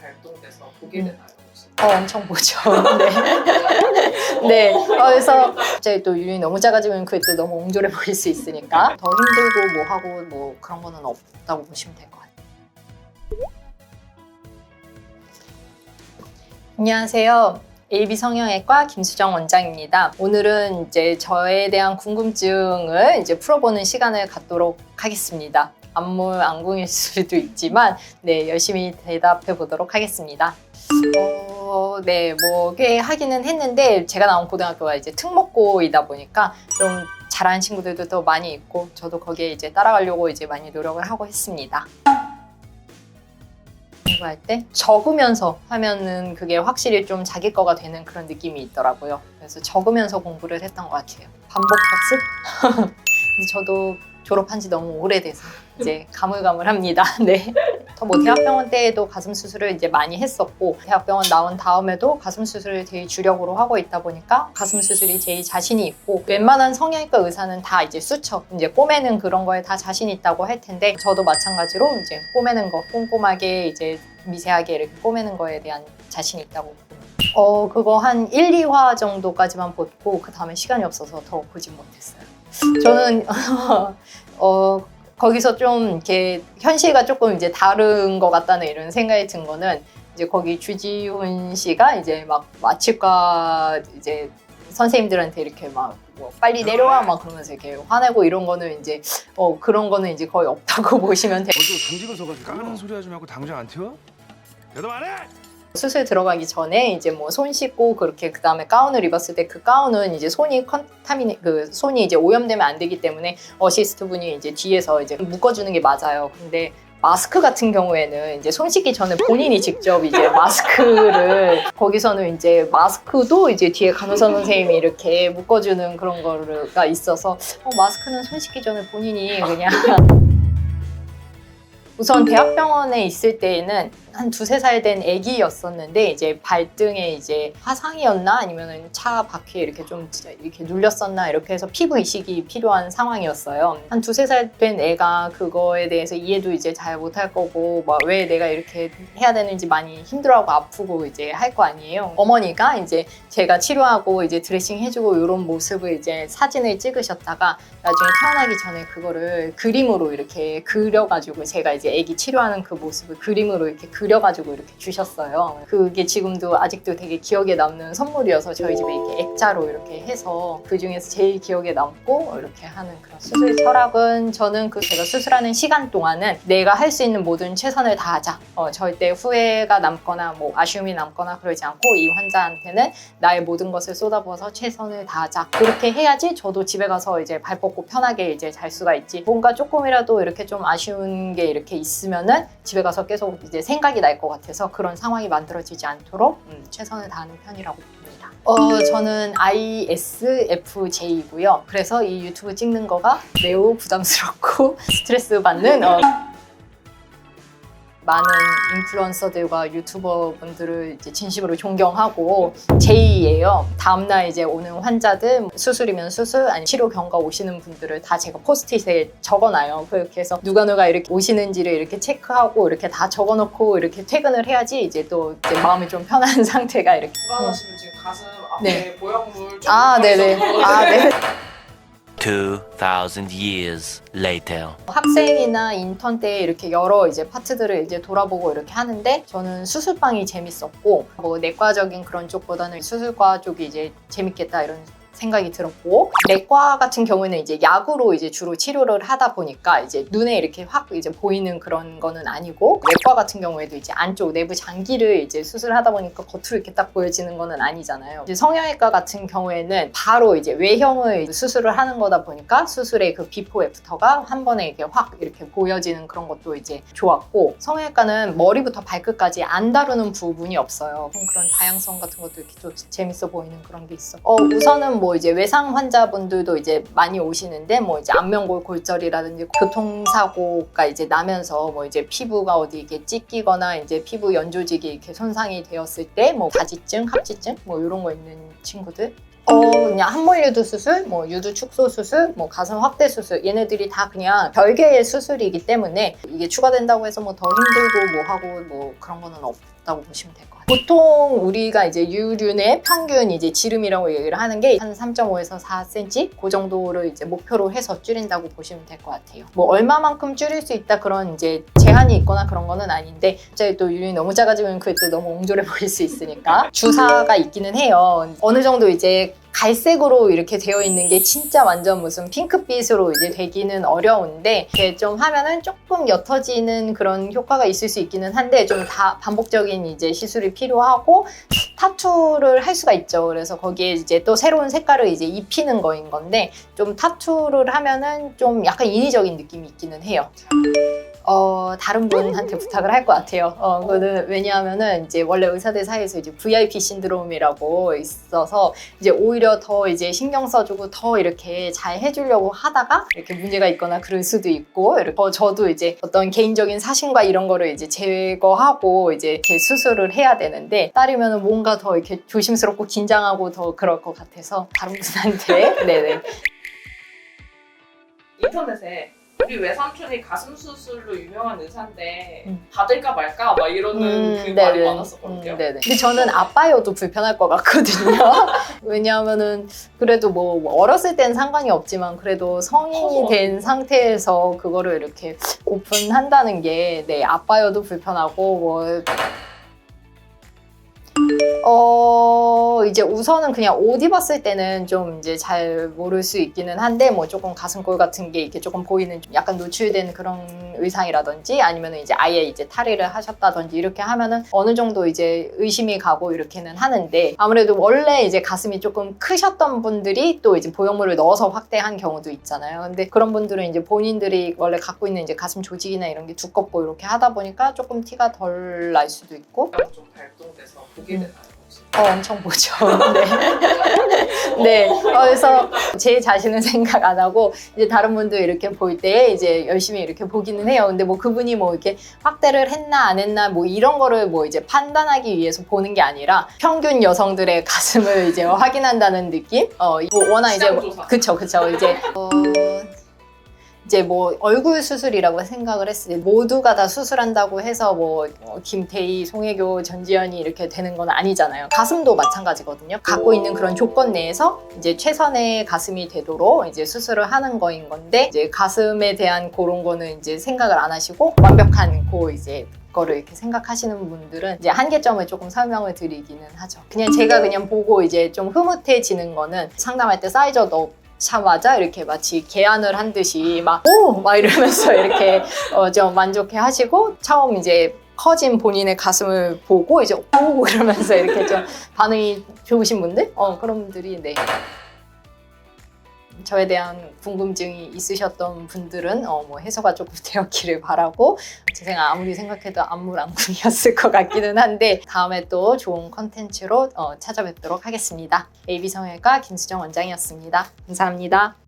발동돼서 보게 되나요? 혹시? 어, 엄청 보죠. 네. 네. 어, 그래서 갑자기 또 유닛이 너무 작아지면 그게 또 너무 옹졸해 보일 수 있으니까 더 힘들고 뭐 하고 뭐 그런 거는 없다고 보시면 될 것 같아요. 안녕하세요. AB 성형외과 김수정 원장입니다. 오늘은 이제 저에 대한 궁금증을 이제 풀어보는 시간을 갖도록 하겠습니다. 안물 안궁일 수도 있지만 네 열심히 대답해 보도록 하겠습니다. 어, 네, 뭐, 꽤 하기는 했는데, 제가 나온 고등학교가 이제 특목고이다 보니까 좀 잘하는 친구들도 더 많이 있고, 저도 거기에 이제 따라가려고 이제 많이 노력을 하고 했습니다. 공부할 때 적으면서 하면은 그게 확실히 좀 자기 거가 되는 그런 느낌이 있더라고요. 그래서 적으면서 공부를 했던 것 같아요. 반복 학습? 근데 저도 졸업한 지 너무 오래돼서 이제 가물가물합니다. 네. 뭐 대학병원 때에도 가슴 수술을 이제 많이 했었고 대학병원 나온 다음에도 가슴 수술을 제일 주력으로 하고 있다 보니까 가슴 수술이 제일 자신이 있고 웬만한 성형외과 의사는 다 이제 수척 이제 꼬매는 그런 거에 다 자신 있다고 할 텐데 저도 마찬가지로 이제 꼬매는 거 꼼꼼하게 이제 미세하게 이렇게 꼬매는 거에 대한 자신 있다고 어 그거 한 1, 2화 정도까지만 보고 그 다음에 시간이 없어서 더 보지 못했어요. 저는 어 거기서 좀 이렇게 현실과 조금 이제 다른 것 같다는 이런 생각이 든 거는 이제 거기 주지훈 씨가 이제 막 마취과 이제 선생님들한테 이렇게 막 뭐 빨리 내려와 막 그러면서 이렇게 화내고 이런 거는 이제 어 그런 거는 이제 거의 없다고 보시면 돼요. 어제 당직을 서가지고 까는 소리 하지 말고 당장 안 튀어? 대답 안 해? 수술 들어가기 전에 이제 뭐 손 씻고 그렇게 그 다음에 가운을 입었을 때 그 가운은 이제 손이 컨타미네 그 손이 이제 오염되면 안 되기 때문에 어시스트 분이 이제 뒤에서 이제 묶어주는 게 맞아요. 근데 마스크 같은 경우에는 이제 손 씻기 전에 본인이 직접 이제 마스크를 거기서는 이제 마스크도 이제 뒤에 간호사 선생님이 이렇게 묶어주는 그런 거가 있어서 어, 마스크는 손 씻기 전에 본인이 그냥 우선 대학병원에 있을 때에는 한 두세 살 된 아기였었는데 이제 발등에 이제 화상이었나 아니면은 차 바퀴에 이렇게 좀 이렇게 눌렸었나 이렇게 해서 피부 이식이 필요한 상황이었어요. 한 두세 살 된 애가 그거에 대해서 이해도 이제 잘 못할 거고 막 왜 내가 이렇게 해야 되는지 많이 힘들어하고 아프고 이제 할 거 아니에요. 어머니가 이제 제가 치료하고 이제 드레싱 해주고 이런 모습을 이제 사진을 찍으셨다가 나중에 태어나기 전에 그거를 그림으로 이렇게 그려가지고 제가 이제 아기 치료하는 그 모습을 그림으로 이렇게 그 려가지고 이렇게 주셨어요. 그게 지금도 아직도 되게 기억에 남는 선물이어서 저희 집에 이렇게 액자로 이렇게 해서 그 중에서 제일 기억에 남고 이렇게 하는 그런 수술 철학은 저는 그 제가 수술하는 시간 동안은 내가 할 수 있는 모든 최선을 다하자. 어, 절대 후회가 남거나 뭐 아쉬움이 남거나 그러지 않고 이 환자한테는 나의 모든 것을 쏟아부어서 최선을 다하자. 그렇게 해야지 저도 집에 가서 이제 발 뻗고 편하게 이제 잘 수가 있지. 뭔가 조금이라도 이렇게 좀 아쉬운 게 이렇게 있으면은 집에 가서 계속 이제 생각이 날 것 같아서 그런 상황이 만들어지지 않도록 음, 최선을 다하는 편이라고 봅니다. 어, 저는 ISFJ이고요. 그래서 이 유튜브 찍는 거가 매우 부담스럽고 스트레스 받는 어, 많은 인플루언서들과 유튜버 분들을 이제 진심으로 존경하고 제이예요. 다음날 이제 오는 환자들 수술이면 수술 아니 치료 경과 오시는 분들을 다 제가 포스트잇에 적어놔요. 그렇게 해서 누가 누가 이렇게 오시는지를 이렇게 체크하고 이렇게 다 적어놓고 이렇게 퇴근을 해야지 이제 또 이제 마음이 좀 편한 상태가 이렇게. 불안하시면 지금 가슴 앞에 네. 모양물 아 네네. 아 네. 2,000 years later. 학생이나 인턴 때 이렇게 여러 이제 파트들을 이제 돌아보고 이렇게 하는데 저는 수술방이 재밌었고 뭐 내과적인 그런 쪽보다는 수술과 쪽이 이제 재밌겠다 이런 생각이 들었고 내과 같은 경우에는 이제 약으로 이제 주로 치료를 하다 보니까 이제 눈에 이렇게 확 이제 보이는 그런 거는 아니고 외과 같은 경우에도 이제 안쪽 내부 장기를 이제 수술하다 보니까 겉으로 이렇게 딱 보여지는 거는 아니잖아요. 이제 성형외과 같은 경우에는 바로 이제 외형을 수술을 하는 거다 보니까 수술의 그 비포 애프터가 한 번에 이렇게 확 이렇게 보여지는 그런 것도 이제 좋았고 성형외과는 머리부터 발끝까지 안 다루는 부분이 없어요. 그런 다양성 같은 것도 이렇게 좀 재밌어 보이는 그런 게 있어. 어 우선은 뭐 이제 외상 환자분들도 이제 많이 오시는데 뭐 이제 안면골 골절이라든지 교통사고가 이제 나면서 뭐 이제 피부가 어디 이렇게 찢기거나 이제 피부 연조직이 이렇게 손상이 되었을 때뭐 가지증, 합지증 뭐 이런 거 있는 친구들? 어, 그냥 한몰 유두 수술, 뭐 유두 축소 수술, 뭐 가슴 확대 수술. 얘네들이 다 그냥 별개의 수술이기 때문에 이게 추가된다고 해서 뭐 더 힘들고 뭐 하고 뭐 그런 거는 없 다고 보시면 될 것 같아요. 보통 우리가 이제 유륜의 평균 이제 지름이라고 얘기를 하는 게 한 3.5에서 4cm 그 정도를 이제 목표로 해서 줄인다고 보시면 될 것 같아요. 뭐 얼마만큼 줄일 수 있다 그런 이제 제한이 있거나 그런 거는 아닌데 갑자기 또 유륜이 너무 작아지면 그게 또 너무 옹졸해 보일 수 있으니까 주사가 있기는 해요. 어느 정도 이제 갈색으로 이렇게 되어 있는 게 진짜 완전 무슨 핑크빛으로 이제 되기는 어려운데 이렇게 좀 하면은 조금 옅어지는 그런 효과가 있을 수 있기는 한데 좀 다 반복적인 이제 시술이 필요하고 타투를 할 수가 있죠. 그래서 거기에 이제 또 새로운 색깔을 이제 입히는 거인 건데 좀 타투를 하면은 좀 약간 인위적인 느낌이 있기는 해요. 어, 다른 분한테 부탁을 할 것 같아요. 어, 그거는 왜냐하면은 이제 원래 의사들 사이에서 이제 VIP 신드롬이라고 있어서 이제 오히려 더 이제 신경 써주고 더 이렇게 잘 해주려고 하다가 이렇게 문제가 있거나 그럴 수도 있고 이렇게 더 저도 이제 어떤 개인적인 사심과 이런 거를 이제 제거하고 이제 이렇게 수술을 해야 되는데 딸이면 뭔가 더 이렇게 조심스럽고 긴장하고 더 그럴 것 같아서 다른 분한테 네네 인터넷에 우리 외삼촌이 가슴 수술로 유명한 의사인데 음. 받을까 말까 막 이러는 음, 그 말이 네네. 많았었거든요. 음, 네네. 근데 저는 아빠여도 불편할 것 같거든요. 왜냐하면은 그래도 뭐 어렸을 땐 상관이 없지만 그래도 성인이. 된 상태에서 그거를 이렇게 오픈한다는 게 네, 아빠여도 불편하고 뭐 어, 이제 우선은 그냥 옷 입었을 때는 좀 이제 잘 모를 수 있기는 한데, 뭐 조금 가슴골 같은 게 이렇게 조금 보이는 좀 약간 노출된 그런 의상이라든지 아니면 이제 아예 이제 탈의를 하셨다든지 이렇게 하면은 어느 정도 이제 의심이 가고 이렇게는 하는데, 아무래도 원래 이제 가슴이 조금 크셨던 분들이 또 이제 보형물을 넣어서 확대한 경우도 있잖아요. 근데 그런 분들은 이제 본인들이 원래 갖고 있는 이제 가슴 조직이나 이런 게 두껍고 이렇게 하다 보니까 조금 티가 덜 날 수도 있고, 좀 발동돼서 보게? 혹시? 어, 엄청 보죠. 네. 네. 어, 그래서 제 자신은 생각 안 하고 이제 다른 분들 이렇게 볼 때 이제 열심히 이렇게 보기는 해요. 근데 뭐 그분이 뭐 이렇게 확대를 했나 안 했나 뭐 이런 거를 뭐 이제 판단하기 위해서 보는 게 아니라 평균 여성들의 가슴을 이제 확인한다는 느낌? 어, 뭐 워낙 이제 뭐- 시장 조사. 그쵸 그쵸 이제 어, 이제 뭐 얼굴 수술이라고 생각을 했을 때 모두가 다 수술한다고 해서 뭐 어, 김태희, 송혜교, 전지현이 이렇게 되는 건 아니잖아요. 가슴도 마찬가지거든요. 갖고 있는 그런 조건 내에서 이제 최선의 가슴이 되도록 이제 수술을 하는 거인 건데 이제 가슴에 대한 그런 거는 이제 생각을 안 하시고 완벽한 고 이제 거를 이렇게 생각하시는 분들은 이제 한계점을 조금 설명을 드리기는 하죠. 그냥 제가 그냥 보고 이제 좀 흐뭇해지는 거는 상담할 때 사이저 넣 자마자 이렇게 마치 개안을 한 듯이 막 오! 막 이러면서 이렇게 어, 좀 만족해 하시고 처음 이제 커진 본인의 가슴을 보고 이제 오! 이러면서 이렇게 좀 반응이 좋으신 분들? 어, 그런 분들이 네. 저에 대한 궁금증이 있으셨던 분들은 어, 뭐 해소가 조금 되었기를 바라고 제 생각 아무리 생각해도 안물안궁이었을 것 같기는 한데 다음에 또 좋은 컨텐츠로 어, 찾아뵙도록 하겠습니다. AB성형외과 김수정 원장이었습니다. 감사합니다.